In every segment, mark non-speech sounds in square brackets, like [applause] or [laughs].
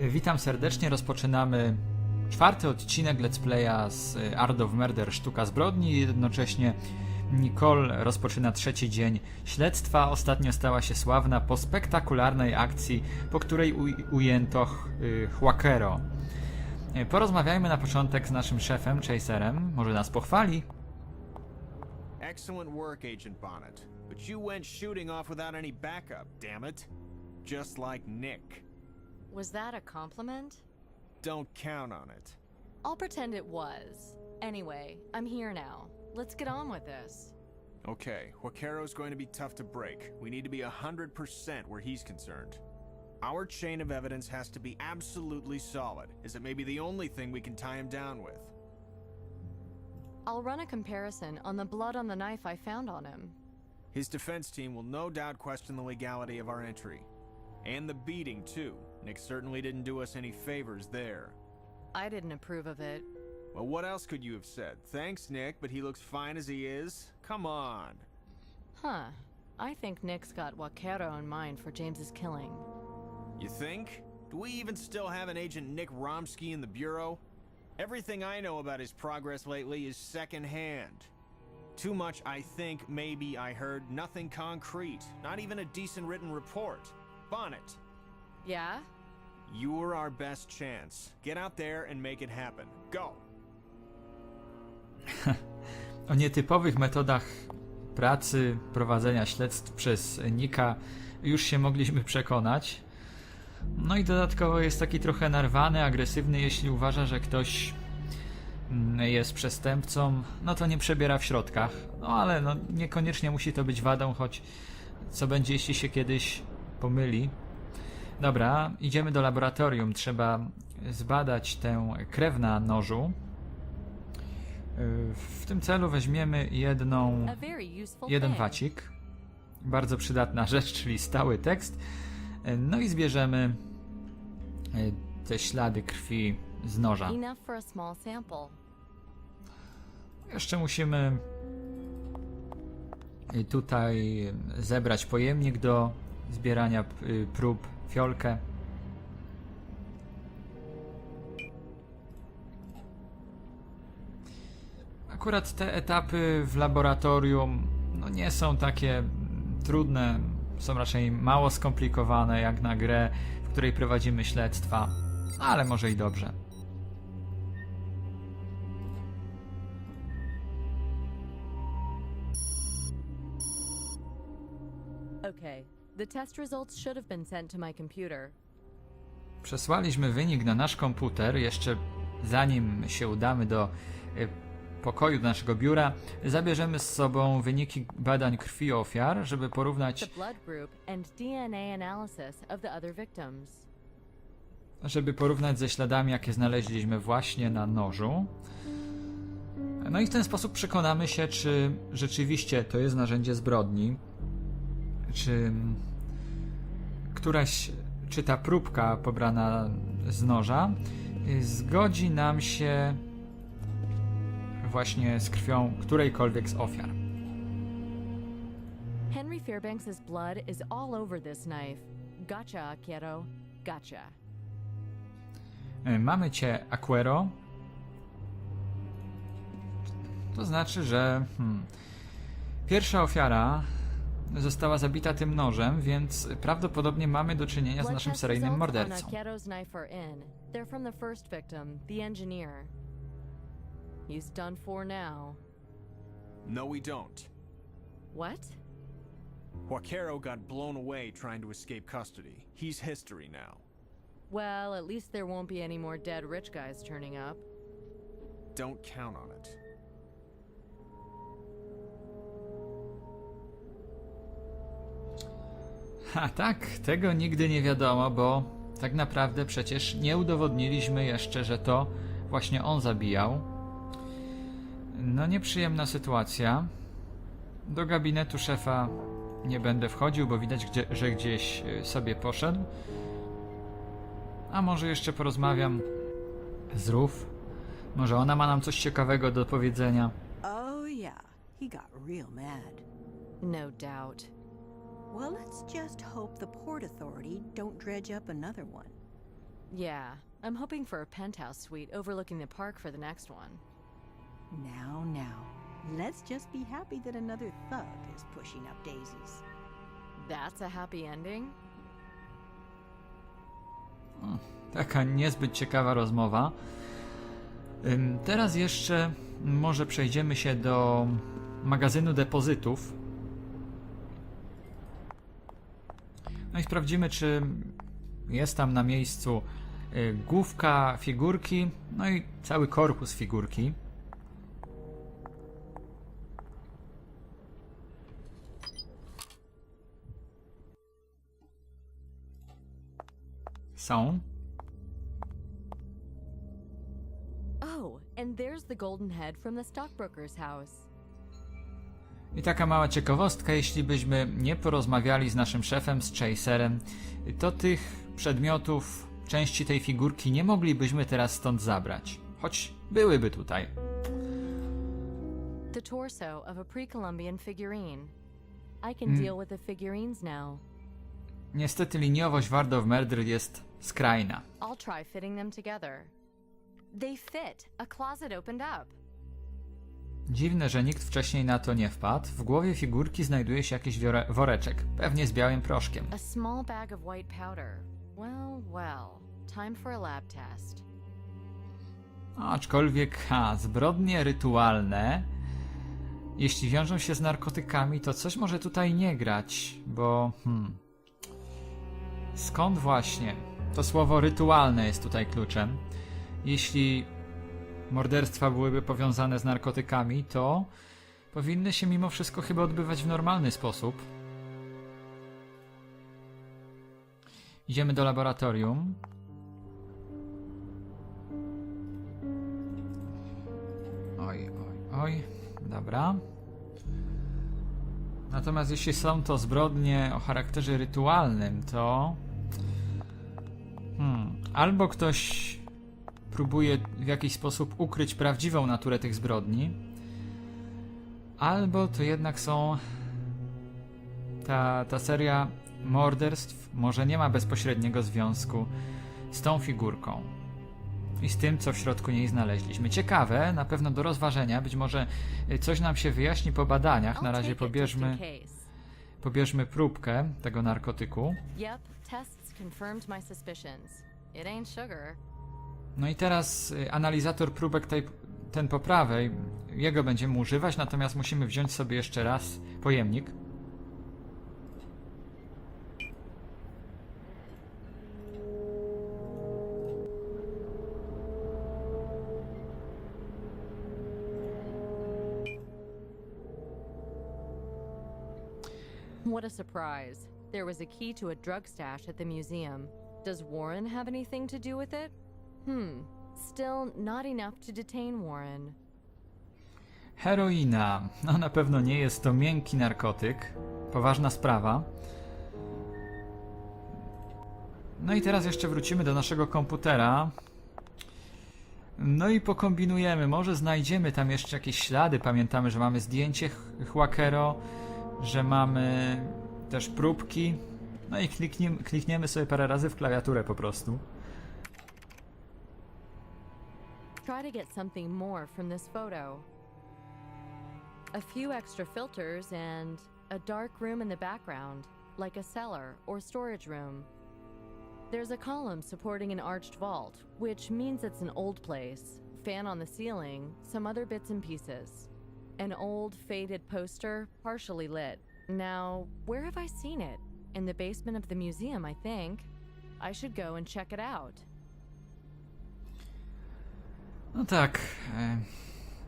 Witam serdecznie, rozpoczynamy czwarty odcinek Let's Playa z Art of Murder Sztuka Zbrodni. Jednocześnie Nicole rozpoczyna trzeci dzień śledztwa. Ostatnio stała się sławna po spektakularnej akcji, po której uj- ujęto y, Huaquero. Y, Porozmawiajmy na początek z naszym szefem, Chaserem. Może nas pochwali? Excellent work, Agent Bonnet. But you went shooting off without any backup, damn it. Just like Nick. Was that a compliment? Don't count on it. I'll pretend it was. Anyway, I'm here now. Let's get on with this. Okay, Huaquero's going to be tough to break. We need to be 100% where he's concerned. Our chain of evidence has to be absolutely solid, as it may be the only thing we can tie him down with. I'll run a comparison on the blood on the knife I found on him. His defense team will no doubt question the legality of our entry. And the beating, too. Nick certainly didn't do us any favors there. I didn't approve of it. Well, what else could you have said? Thanks, Nick, but he looks fine as he is. Come on. Huh. I think Nick's got Wakero in mind for James's killing. You think? Do we even still have an agent Nick Romsky in the Bureau? Everything I know about his progress lately is secondhand. Too much I think, maybe I heard, nothing concrete. Not even a decent written report. Bonnet, Yeah? you're our best chance. Get out there and make it happen. Go! [laughs] O nietypowych metodach pracy, prowadzenia śledztw przez Nika już się mogliśmy przekonać. No i dodatkowo jest taki trochę narwany, agresywny, jeśli uważa, że ktoś mm, jest przestępcą, no to nie przebiera w środkach. No ale no, niekoniecznie musi to być wadą, choć co będzie, jeśli się kiedyś pomyli. Dobra, idziemy do laboratorium. Trzeba zbadać tę krew na nożu. W tym celu weźmiemy jedną, jeden wacik. Bardzo przydatna [laughs] rzecz, czyli stały tekst. No i zbierzemy e, te ślady krwi z noża. Jeszcze musimy tutaj zebrać pojemnik do zbierania y, prób, fiolkę. Akurat te etapy w laboratorium no nie są takie trudne, są raczej mało skomplikowane jak na grę, w której prowadzimy śledztwa, ale może i dobrze. The test results should have been sent to my computer. Przesłaliśmy wynik na nasz komputer, jeszcze zanim się udamy do y, pokoju do naszego biura, zabierzemy z sobą wyniki badań krwi ofiar, żeby The porównać, blood group and DNA analysis of the other victims. żeby porównać ze śladami, jakie znaleźliśmy właśnie na nożu. No i w ten sposób przekonamy się, czy rzeczywiście to jest narzędzie zbrodni, czy któraś, czy ta próbka pobrana z noża y, zgodzi nam się właśnie z krwią którejkolwiek z ofiar. Henry Fairbanks's blood is all over this knife. Gotcha, kiddo. Gotcha. Y, Mamy cię Aquero. To znaczy, że hmm, pierwsza ofiara została zabita tym nożem, więc prawdopodobnie mamy do czynienia z naszym seryjnym mordercą. He's done for now. No, we don't. What? Huaquero got blown away trying to escape custody. He's history now. Well, at least there won't be any more dead rich guys turning up. Don't count on it. Ha, tak, tego nigdy nie wiadomo, bo tak naprawdę przecież nie udowodniliśmy jeszcze, że to właśnie on zabijał. No, nieprzyjemna sytuacja. Do gabinetu szefa nie będę wchodził, bo widać, gdzie, że gdzieś y, sobie poszedł. A może jeszcze porozmawiam z Ruf? Może ona ma nam coś ciekawego do powiedzenia? Oh, yeah, he got real mad. No doubt. Well, let's just hope the Port Authority don't dredge up another one. Yeah, I'm hoping for a penthouse suite overlooking the park for the next one. Now, now. Let's just be happy that another thug is pushing up daisies. That's a happy ending? Taka niezbyt ciekawa rozmowa. Ym, Teraz jeszcze może przejdziemy się do magazynu depozytów. No i sprawdzimy, czy jest tam na miejscu y, główka figurki, no i cały korpus figurki. Są. Oh, and there's the golden head from the stockbroker's house. I taka mała ciekawostka, jeśli byśmy nie porozmawiali z naszym szefem, z Chaserem, to tych przedmiotów, części tej figurki nie moglibyśmy teraz stąd zabrać. Choć byłyby tutaj. The torso of a pre-Columbian figurine. I can deal with the figurines now. Niestety liniowość Ward of Murder jest skrajna. I'll try fitting them together. They fit. A closet opened up. Dziwne, że nikt wcześniej na to nie wpadł. W głowie figurki znajduje się jakiś woreczek, pewnie z białym proszkiem. A small bag of white powder. Well, well. Time for a lab test. Aczkolwiek, ha, zbrodnie rytualne, jeśli wiążą się z narkotykami, to coś może tutaj nie grać, bo hmm. Skąd właśnie? To słowo rytualne jest tutaj kluczem. Jeśli morderstwa byłyby powiązane z narkotykami, to powinny się mimo wszystko chyba odbywać w normalny sposób. Idziemy do laboratorium. Oj, oj, oj. Dobra. Natomiast jeśli są to zbrodnie o charakterze rytualnym, to. Hmm. Albo ktoś próbuje w jakiś sposób ukryć prawdziwą naturę tych zbrodni, albo to jednak są. Ta, ta seria morderstw może nie ma bezpośredniego związku z tą figurką i z tym, co w środku niej znaleźliśmy. Ciekawe, na pewno do rozważenia, być może y, coś nam się wyjaśni po badaniach. Na razie pobierzmy, pobierzmy próbkę tego narkotyku. Yep, tests confirmed my suspicions. It ain't sugar. No i teraz y, analizator próbek tej, ten po prawej, jego będziemy używać, natomiast musimy wziąć sobie jeszcze raz pojemnik. What a surprise. There was a key to a drug stash at the museum. Does Warren have anything to do with it? Hmm. Still not enough to detain Warren. Heroina. No na pewno nie jest to miękki narkotyk. Poważna sprawa. No i teraz jeszcze wrócimy do naszego komputera. No i pokombinujemy. Może znajdziemy tam jeszcze jakieś ślady. Pamiętamy, że mamy zdjęcie Chłakero, że mamy też próbki. No i klikniem, klikniemy sobie parę razy w klawiaturę po prostu. Try to get something more from this photo. A few extra filters and a dark room in the background, like a cellar or storage room. There's a column supporting an arched vault, which means it's an old place. Fan on the ceiling, some other bits and pieces. An old, faded poster, partially lit. Now, where have I seen it? In the basement of the museum, I think. I should go and check it out. No tak. e,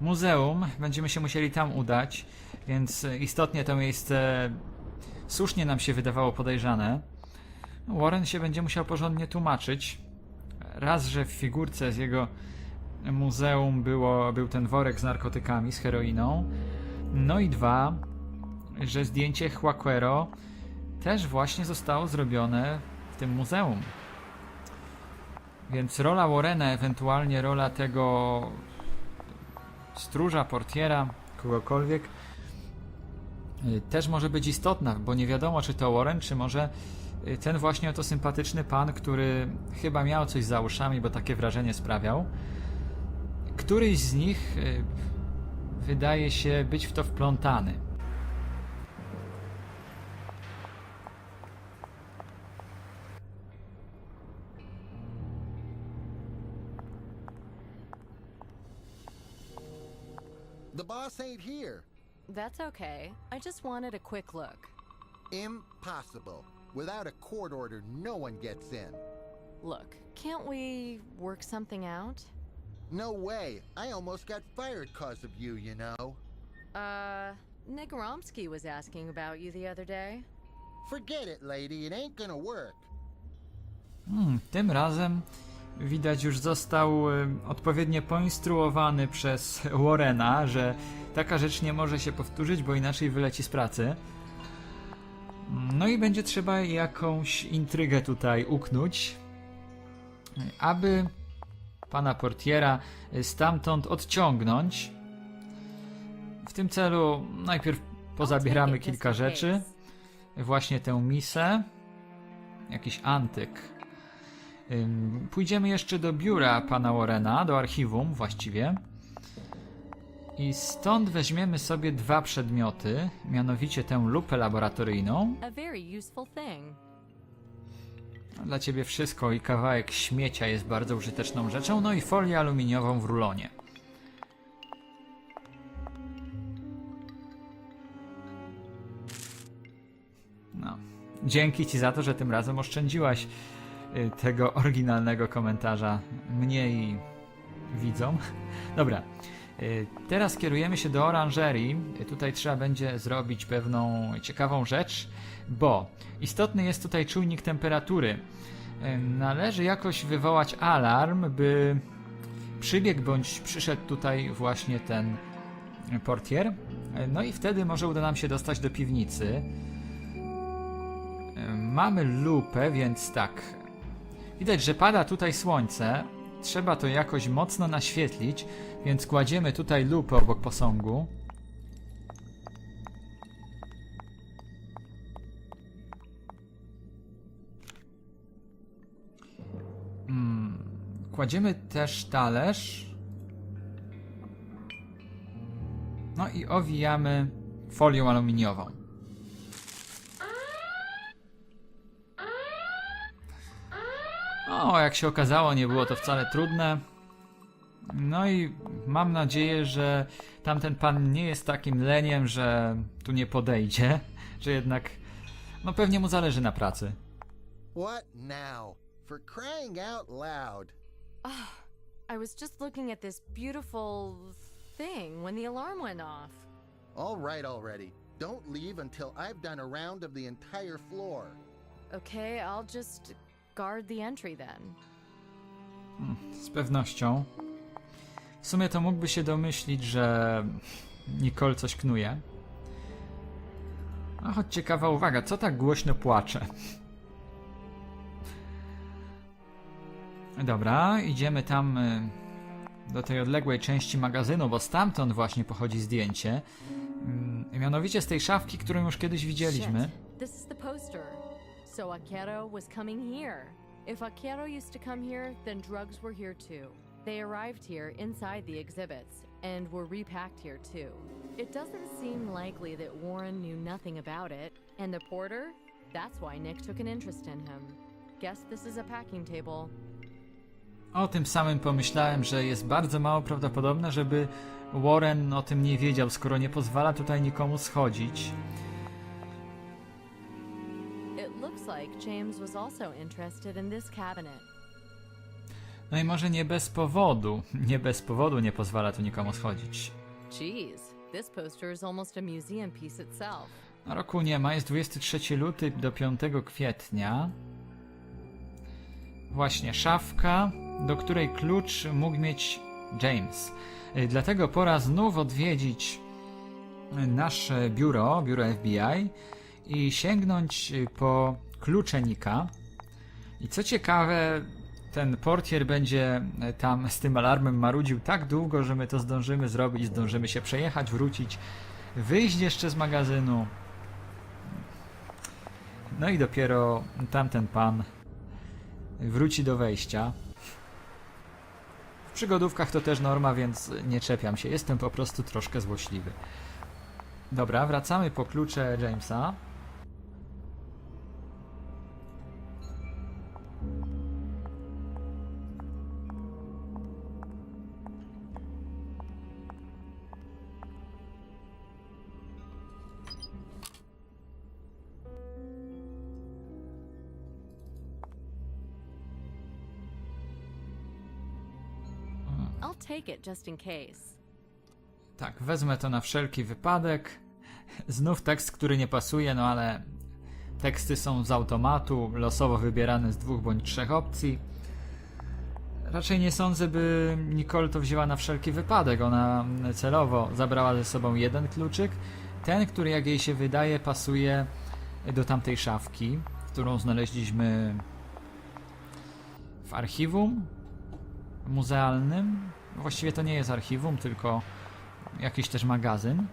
Muzeum. Będziemy się musieli tam udać, więc istotnie to miejsce słusznie nam się wydawało podejrzane. Warren się będzie musiał porządnie tłumaczyć. Raz, że w figurce z jego muzeum było, był ten worek z narkotykami, z heroiną. No i dwa, że zdjęcie Chłaquero też właśnie zostało zrobione w tym muzeum. Więc rola Warrena, ewentualnie rola tego stróża, portiera, kogokolwiek, y, też może być istotna, bo nie wiadomo, czy to Warren, czy może y, ten właśnie oto sympatyczny pan, który chyba miał coś za uszami, bo takie wrażenie sprawiał. Któryś z nich y, wydaje się być w to wplątany. Boss ain't here. That's okay. I just wanted a quick look. Impossible. Without a court order, no one gets in. Look, can't we work something out? No way. I almost got fired cause of you, you know. Uh, Nick Romsky was asking about you the other day. Forget it, lady. It ain't gonna work. Hmm, tym razem widać już został odpowiednio poinstruowany przez Warrena, że taka rzecz nie może się powtórzyć, bo inaczej wyleci z pracy. No i będzie trzeba jakąś intrygę tutaj uknąć, aby pana portiera stamtąd odciągnąć. W tym celu najpierw pozabieramy kilka rzeczy. Właśnie tę misę. Jakiś antyk. Pójdziemy jeszcze do biura pana Warrena, do archiwum właściwie. I stąd weźmiemy sobie dwa przedmioty, mianowicie tę lupę laboratoryjną. Thing. Dla ciebie wszystko i kawałek śmiecia jest bardzo użyteczną rzeczą, no i folię aluminiową w rulonie. No. Dzięki ci za to, że tym razem oszczędziłaś tego oryginalnego komentarza mnie i widzom. [laughs] Dobra. Y, Teraz kierujemy się do oranżerii. Y, Tutaj trzeba będzie zrobić pewną ciekawą rzecz, bo istotny jest tutaj czujnik temperatury. Y, Należy jakoś wywołać alarm, by przybiegł bądź przyszedł tutaj właśnie ten portier. Y, No i wtedy może uda nam się dostać do piwnicy. Y, Mamy lupę, więc tak. Widać, że pada tutaj słońce. Trzeba to jakoś mocno naświetlić, więc kładziemy tutaj lupę obok posągu. Mm, Kładziemy też talerz. No i owijamy folią aluminiową. O, jak się okazało, nie było to wcale trudne. No i mam nadzieję, że tamten pan nie jest takim leniem, że tu nie podejdzie, że jednak, no pewnie mu zależy na pracy. What now? For crying out loud. I was just looking at this beautiful thing when the alarm went off. All right already. Don't leave until I've done a round of the entire floor. Okay, I'll just guard the entry then. Z pewnością. W sumie to mógłby się domyślić, że Nicole coś knuje. A choć ciekawa uwaga, co tak głośno płacze? Dobra, idziemy tam y, do tej odległej części magazynu, bo stamtąd właśnie pochodzi zdjęcie. Mm, Mianowicie z tej szafki, którą już kiedyś widzieliśmy. Shit. This is the poster. So Akero was coming here. If Akero used to come here, then drugs were here too. They arrived here inside the exhibits and were repacked here too. It doesn't seem likely that Warren knew nothing about it, and the porter? That's why Nick took an interest in him. Guess this is a packing table. O tym samym pomyślałem, że jest bardzo mało prawdopodobne, żeby Warren o tym nie wiedział, skoro nie pozwala tutaj nikomu schodzić. Like James was also interested in this cabinet. No i może nie bez powodu, nie bez powodu nie pozwala tu nikomu schodzić. Jeez, this poster is almost a museum piece itself. Na roku nie ma, jest 23 luty do 5 kwietnia. Właśnie, szafka, do której klucz mógł mieć James. Y, Dlatego pora znów odwiedzić nasze biuro, biuro FBI i sięgnąć y, po klucze Nika. I co ciekawe, ten portier będzie y, tam z tym alarmem marudził tak długo, że my to zdążymy zrobić, zdążymy się przejechać, wrócić, wyjść jeszcze z magazynu. No i dopiero tamten pan wróci do wejścia. W przygodówkach to też norma, więc nie czepiam się. Jestem po prostu troszkę złośliwy. Dobra, wracamy po klucze Jamesa. Take it just in case. Tak, wezmę to na wszelki wypadek. Znów tekst, który nie pasuje, no ale teksty są z automatu, losowo wybierane z dwóch bądź trzech opcji. Raczej nie sądzę, by Nicole to wzięła na wszelki wypadek. Ona celowo zabrała ze sobą jeden kluczyk. Ten, który jak jej się wydaje, pasuje do tamtej szafki, którą znaleźliśmy w archiwum muzealnym. Właściwie to nie jest archiwum, tylko jakiś też magazyn.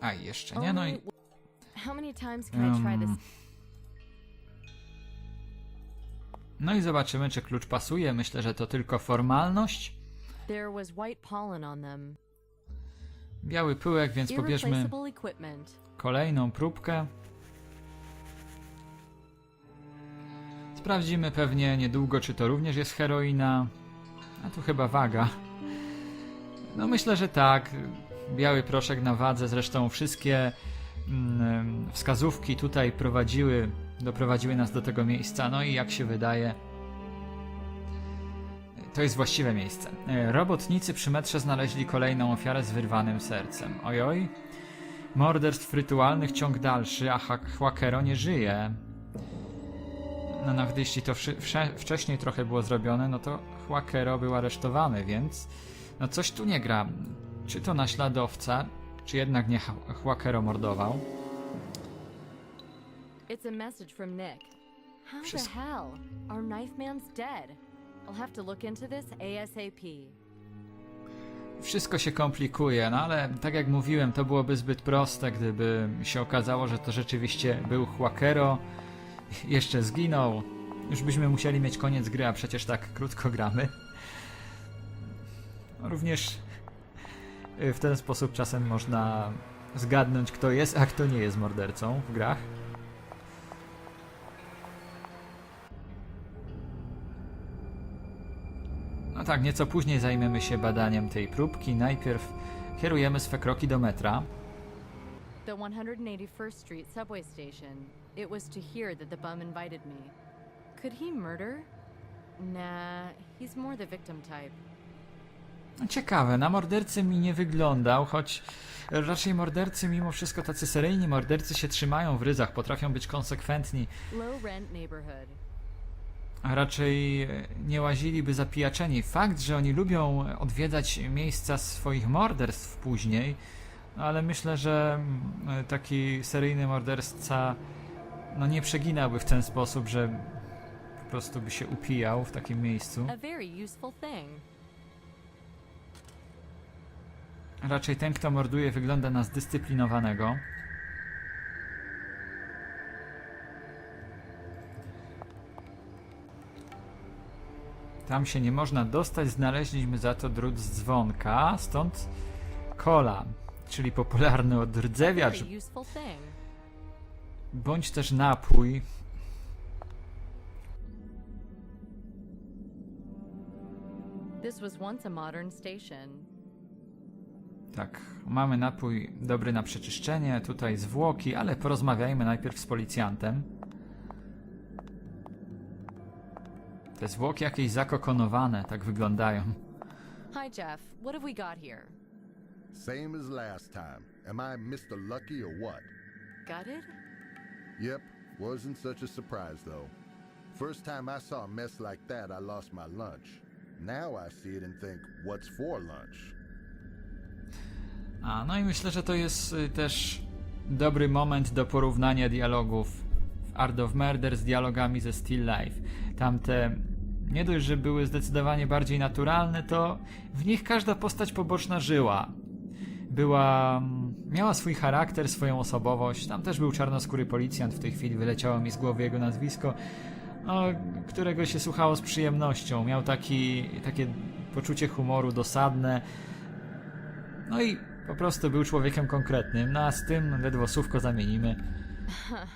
A jeszcze nie, no i How many times can I try Um, this? No i zobaczymy, czy klucz pasuje. Myślę, że to tylko formalność. Biały pyłek, więc pobierzmy kolejną próbkę. Sprawdzimy pewnie niedługo, czy to również jest heroina. A tu chyba waga. No myślę, że tak. Biały proszek na wadze, zresztą wszystkie mm, wskazówki tutaj prowadziły, doprowadziły nas do tego miejsca. No i jak się wydaje, to jest właściwe miejsce. E, Robotnicy przy metrze znaleźli kolejną ofiarę z wyrwanym sercem. Ojoj. Morderstw rytualnych ciąg dalszy, a Hak- Huakero nie żyje. No nawet jeśli to wcześniej trochę było zrobione, no to Huakero był aresztowany, więc no coś tu nie gra. Czy to naśladowca, czy jednak nie Huakero mordował? It's a message from Nick. How Wszystko- the hell? Our knife man's dead. I'll have to look into this ASAP. Wszystko się komplikuje, no ale tak jak mówiłem, to byłoby zbyt proste, gdyby się okazało, że to rzeczywiście był Huakero, jeszcze zginął. Już byśmy musieli mieć koniec gry, a przecież tak krótko gramy. Również w ten sposób czasem można zgadnąć, kto jest, a kto nie jest mordercą w grach. Tak, nieco później zajmiemy się badaniem tej próbki. Najpierw kierujemy swe kroki do metra. The 181st Street subway station. It was to here that the bum invited me. Could he murder? Nah, he's more the victim type. No Ciekawe, na mordercy mi nie wyglądał, choć raczej mordercy mimo wszystko tacy seryjni mordercy się trzymają w ryzach, potrafią być konsekwentni, Low rent neighborhood. A raczej e, nie łaziliby zapijaczeni. Fakt, że oni lubią odwiedzać miejsca swoich morderstw później, ale myślę, że mm, taki seryjny morderca no nie przeginałby w ten sposób, że po prostu by się upijał w takim miejscu. Raczej ten, kto morduje, wygląda na zdyscyplinowanego. Tam się nie można dostać, znaleźliśmy za to drut z dzwonka, stąd kola, czyli popularny odrdzewiacz, bądź też napój. Tak, mamy napój dobry na przeczyszczenie, tutaj zwłoki, ale porozmawiajmy najpierw z policjantem. Te zwłoki jakieś zakokonowane, tak wyglądają. Hi, Jeff. What have we got here? Same as last time. Am I Mr. Lucky or what? Gutted? Yep, wasn't such a surprise though. First time I saw a mess like that, I lost my lunch. Now I see it and think, what's for lunch? A, no i myślę, że to jest y, też dobry moment do porównania dialogów w Art of Murder z dialogami ze Still Life. Tamte nie dość, że były zdecydowanie bardziej naturalne, to w nich każda postać poboczna żyła. Była. mm, miała swój charakter, swoją osobowość. Tam też był czarnoskóry policjant, w tej chwili wyleciało mi z głowy jego nazwisko, no, którego się słuchało z przyjemnością. Miał taki, takie poczucie humoru dosadne. No i po prostu był człowiekiem konkretnym, no a z tym ledwo słówko zamienimy. [laughs]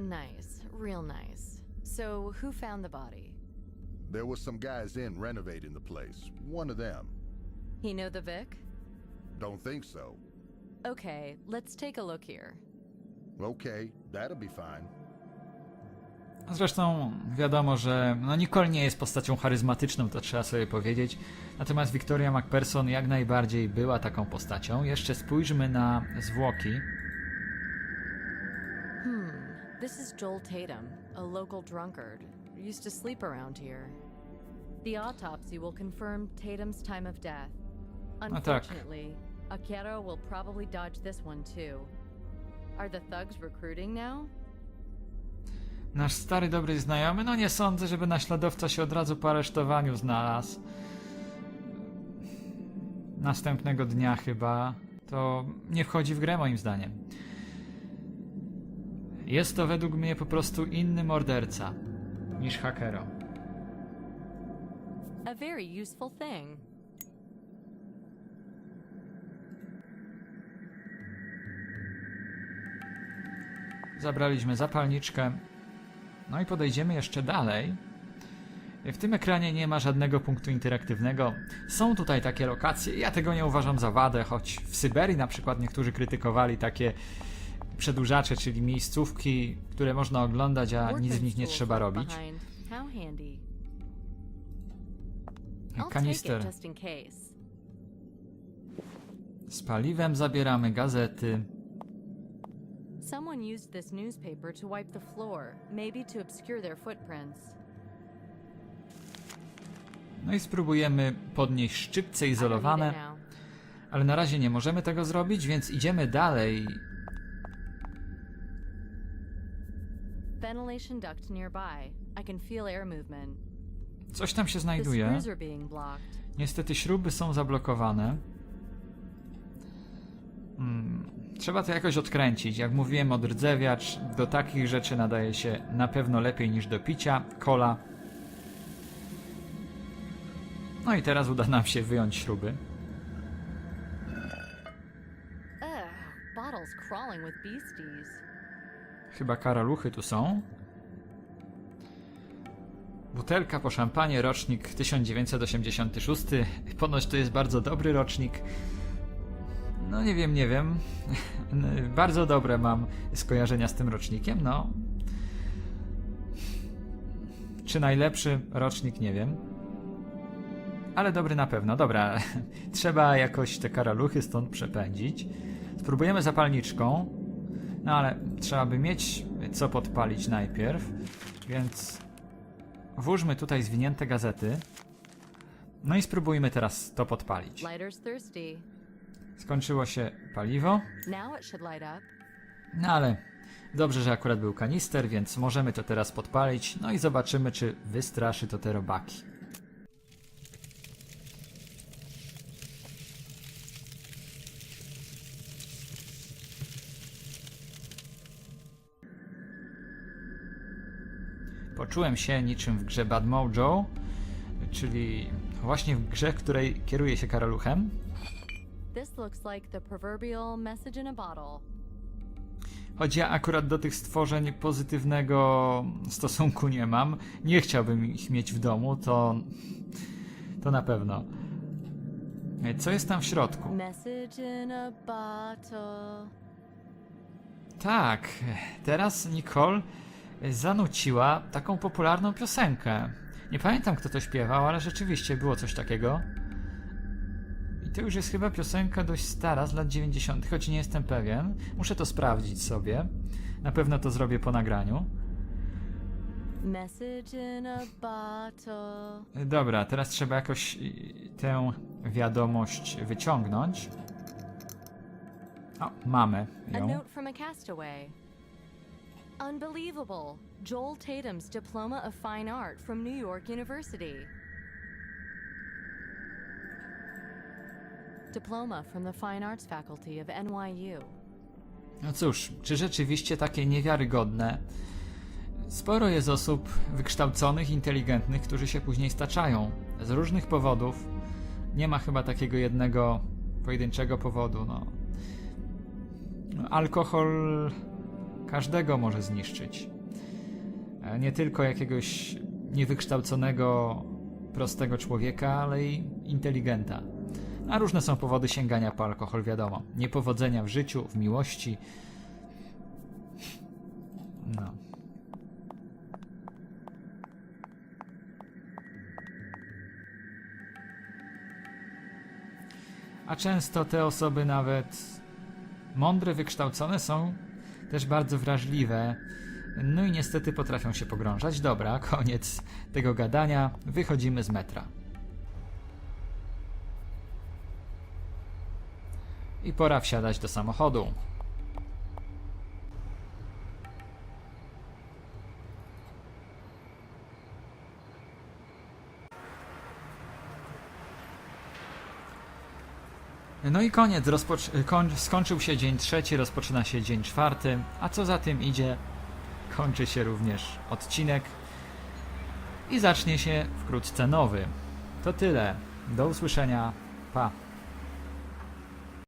Nice, real nice. So, who found the body? There was some guys in renovating the place. One of them. He know the Vic? Don't think so. Okay, let's take a look here. Okay, that'll be fine. Zresztą wiadomo, że no Nicole nie jest postacią charyzmatyczną, to trzeba sobie powiedzieć. Natomiast Victoria McPherson jak najbardziej była taką postacią. Jeszcze spójrzmy na zwłoki. Hmm, this is Joel Tatum, a local drunkard. Used to sleep around here. The autopsy will confirm Tatum's time of death. tak. Unfortunately, Akero will probably dodge this one too. Are the thugs recruiting now? Nasz stary dobry znajomy, no nie sądzę, żeby naśladowca się od razu po aresztowaniu znalazł. Następnego dnia chyba. To nie wchodzi w grę moim zdaniem. Jest to według mnie po prostu inny morderca niż Hakero. A very useful thing. Zabraliśmy zapalniczkę. No i podejdziemy jeszcze dalej. W tym ekranie nie ma żadnego punktu interaktywnego. Są tutaj takie lokacje. Ja tego nie uważam za wadę, choć w Syberii na przykład niektórzy krytykowali takie przedłużacze, czyli miejscówki, które można oglądać, a nic w nich nie trzeba robić. Handy. I'll take Kanister it just in case. z paliwem, zabieramy gazety. Someone used this newspaper to wipe the floor, maybe to obscure their footprints. No i spróbujemy podnieść szczypce I don't need izolowane, now. ale na razie nie możemy tego zrobić, więc idziemy dalej. Ventilation duct nearby. I can feel air movement. Coś tam się The znajduje. screws are being blocked. Niestety śruby są zablokowane. Hmm, trzeba to jakoś odkręcić. Jak mówiłem, odrdzewiacz do takich rzeczy nadaje się na pewno lepiej niż do picia. Kola. No i teraz uda nam się wyjąć śruby. Ugh, bottles crawling with beasties. Chyba karaluchy tu są. Butelka po szampanie, rocznik 1986. Ponoć to jest bardzo dobry rocznik. No nie wiem, nie wiem. [laughs] bardzo dobre mam skojarzenia z tym rocznikiem, no. Czy najlepszy rocznik, nie wiem. Ale dobry na pewno. Dobra, [laughs] trzeba jakoś te karaluchy stąd przepędzić. Spróbujemy zapalniczką. No ale trzeba by mieć co podpalić najpierw, więc włóżmy tutaj zwinięte gazety. No i spróbujmy teraz to podpalić. Skończyło się paliwo, no ale dobrze, że akurat był kanister, więc możemy to teraz podpalić. No i zobaczymy, czy wystraszy to te robaki. Poczułem się niczym w grze Bad Mojo, czyli właśnie w grze, w której kieruje się karaluchem. Choć ja akurat do tych stworzeń pozytywnego stosunku nie mam, nie chciałbym ich mieć w domu, to. to na pewno. Co jest tam w środku? Tak, teraz Nicole zanuciła taką popularną piosenkę. Nie pamiętam kto to śpiewał, ale rzeczywiście było coś takiego. I to już jest chyba piosenka dość stara, z lat 90., choć nie jestem pewien. Muszę to sprawdzić sobie. Na pewno to zrobię po nagraniu. Dobra, teraz trzeba jakoś y, tę wiadomość wyciągnąć. O, mamy ją. Unbelievable! Joel Tatum's Diploma of Fine Art from New York University. Diploma from the Fine Arts Faculty of NYU. No cóż, czy rzeczywiście takie niewiarygodne? Sporo jest osób wykształconych, inteligentnych, którzy się później staczają. Z różnych powodów. Nie ma chyba takiego jednego pojedynczego powodu. No. Alkohol każdego może zniszczyć. E, Nie tylko jakiegoś niewykształconego, prostego człowieka, ale i inteligenta. A różne są powody sięgania po alkohol, wiadomo. Niepowodzenia w życiu, w miłości. No. A często te osoby nawet mądre, wykształcone są też bardzo wrażliwe. No i niestety potrafią się pogrążać. Dobra, [laughs] koniec tego gadania. Wychodzimy z metra. I pora wsiadać do samochodu. No i koniec. Rozpoc- koń- skończył się dzień trzeci, rozpoczyna się dzień czwarty. A co za tym idzie? Kończy się również odcinek i zacznie się wkrótce nowy. To tyle. Do usłyszenia. Pa.